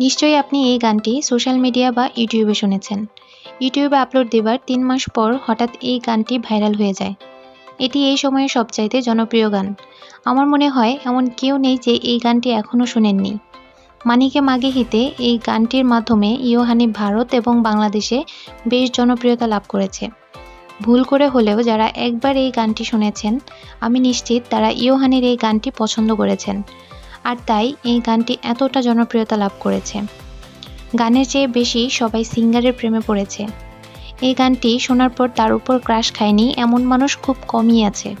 নিশ্চয়ই আপনি এই গানটি সোশ্যাল মিডিয়া বা ইউটিউবে শুনেছেন। ইউটিউবে আপলোড দেবার তিন মাস পর হঠাৎ এই গানটি ভাইরাল হয়ে যায়। এটি এই সময়ে সবচাইতে জনপ্রিয় গান। আমার মনে হয় এমন কেউ নেই যে এই গানটি এখনও শুনেননি। মানিকে মাগে হিতে এই গানটির মাধ্যমে ইয়োহানি ভারত এবং বাংলাদেশে বেশ জনপ্রিয়তা লাভ করেছে। ভুল করে হলেও যারা একবার এই গানটি শুনেছেন, আমি নিশ্চিত তারা ইয়োহানির এই গানটি পছন্দ করেছেন। আর তাই এই গানটি এতটা জনপ্রিয়তা লাভ করেছে। গানের চেয়ে বেশি সবাই সিঙ্গারের প্রেমে পড়েছে। এই গানটি শোনার পর তার উপর ক্রাশ খায়নি এমন মানুষ খুব কমই আছে।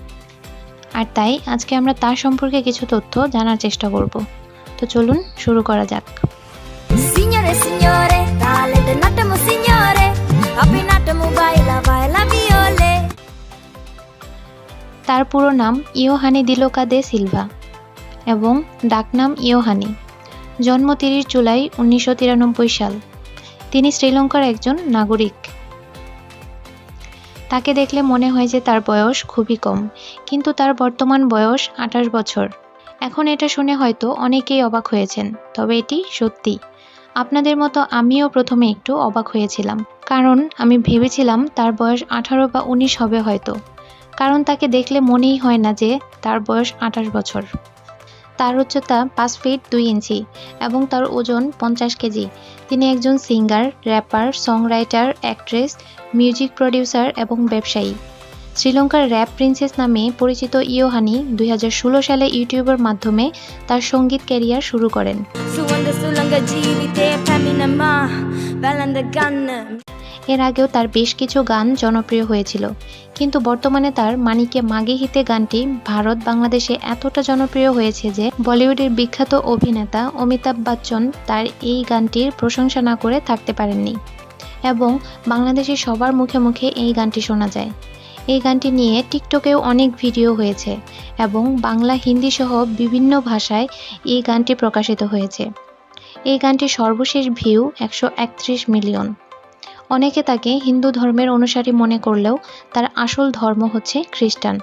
আর তাই আজকে আমরা তার সম্পর্কে কিছু তথ্য জানার চেষ্টা করব। তো চলুন শুরু করা যাক। তার পুরো নাম ইয়োহানি দিলোকা দে সিলভা এবং ডাকনাম ইয়োহানি। জন্ম তিরিশ জুলাই উনিশশো তিরানব্বই সাল। তিনি শ্রীলঙ্কার একজন নাগরিক। তাকে দেখলে মনে হয় যে তার বয়স খুবই কম, কিন্তু তার বর্তমান বয়স আঠাশ বছর। এখন এটা শুনে হয়তো অনেকেই অবাক হয়েছেন, তবে এটি সত্যি। আপনাদের মতো আমিও প্রথমে একটু অবাক হয়েছিলাম, কারণ আমি ভেবেছিলাম তার বয়স আঠারো বা উনিশ হবে হয়তো। কারণ তাকে দেখলে মনেই হয় না যে তার বয়স আঠাশ বছর। তার উচ্চতা পাঁচ ফিট দুই ইঞ্চি এবং তার ওজন পঞ্চাশ কেজি। তিনি একজন singer, rapper, songwriter, actress, music producer এবং ব্যবসায়ী। শ্রীলঙ্কার র্যাপ প্রিন্সেস নামে পরিচিত ইয়োহানি দুই হাজার ষোলো সালে ইউটিউবের মাধ্যমে তার সংগীত ক্যারিয়ার শুরু করেন। এর আগেও তার বেশ কিছু গান জনপ্রিয় হয়েছিল। কিন্তু বর্তমানে তার মানিকে মাগে হিতে গানটি ভারত বাংলাদেশে এতটা জনপ্রিয় হয়েছে যে বলিউডের বিখ্যাত অভিনেতা অমিতাভ বচ্চন তার এই গানটির প্রশংসা না করে থাকতে পারেননি এবং বাংলাদেশে সবার মুখে মুখে এই গানটি শোনা যায়। এই গানটি নিয়ে টিকটকেও অনেক ভিডিও হয়েছে এবং বাংলা, হিন্দি সহ বিভিন্ন ভাষায় এই গানটি প্রকাশিত হয়েছে। এই গানটির সর্বশেষ ভিউ একশো একত্রিশ মিলিয়ন। অনেকে তাকে হিন্দু ধর্মের অনুসারী মনে করলেও তার আসল ধর্ম হচ্ছে খ্রিস্টান।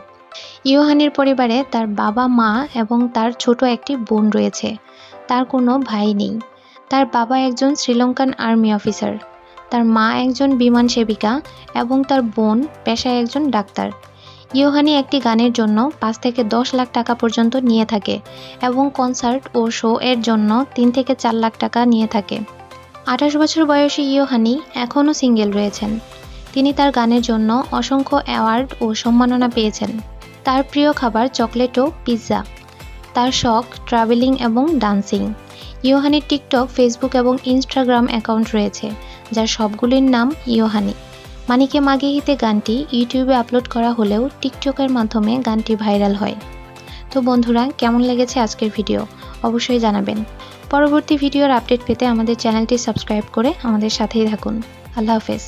ইয়োহানির পরিবারে তার বাবা মা এবং তার ছোট একটি বোন রয়েছে। তার কোনো ভাই নেই। তার বাবা একজন শ্রীলঙ্কান আর্মি অফিসার। তার মা একজন বিমান সেবিকা এবং তার বোন পেশায় একজন ডাক্তার। ইয়োহানি একটি গানের জন্য পাঁচ থেকে দশ লাখ টাকা পর্যন্ত নিয়ে থাকে এবং কনসার্ট ও শো এর জন্য তিন থেকে চার লাখ টাকা নিয়ে থাকে। আঠাশ বছর বয়সী ইয়োহানি এখনও সিঙ্গেল রয়েছেন। তিনি তার গানের জন্য অসংখ্য অ্যাওয়ার্ড ও সম্মাননা পেয়েছেন। তার প্রিয় খাবার চকলেট ও পিৎজা। তার শখ ট্রাভেলিং এবং ডান্সিং। ইয়োহানির টিকটক, ফেসবুক এবং ইনস্টাগ্রাম অ্যাকাউন্ট রয়েছে, যার সবগুলির নাম ইয়োহানি। মানিকে মাগে হিতে গানটি ইউটিউবে আপলোড করা হলেও টিকটকের মাধ্যমে গানটি ভাইরাল হয়। তো বন্ধুরা, কেমন লেগেছে আজকের ভিডিও? অবশ্যই জানাবেন। পরবর্তী ভিডিওর আপডেট পেতে আমাদের চ্যানেলটি সাবস্ক্রাইব করে আমাদের সাথেই থাকুন। আল্লাহ হাফেজ।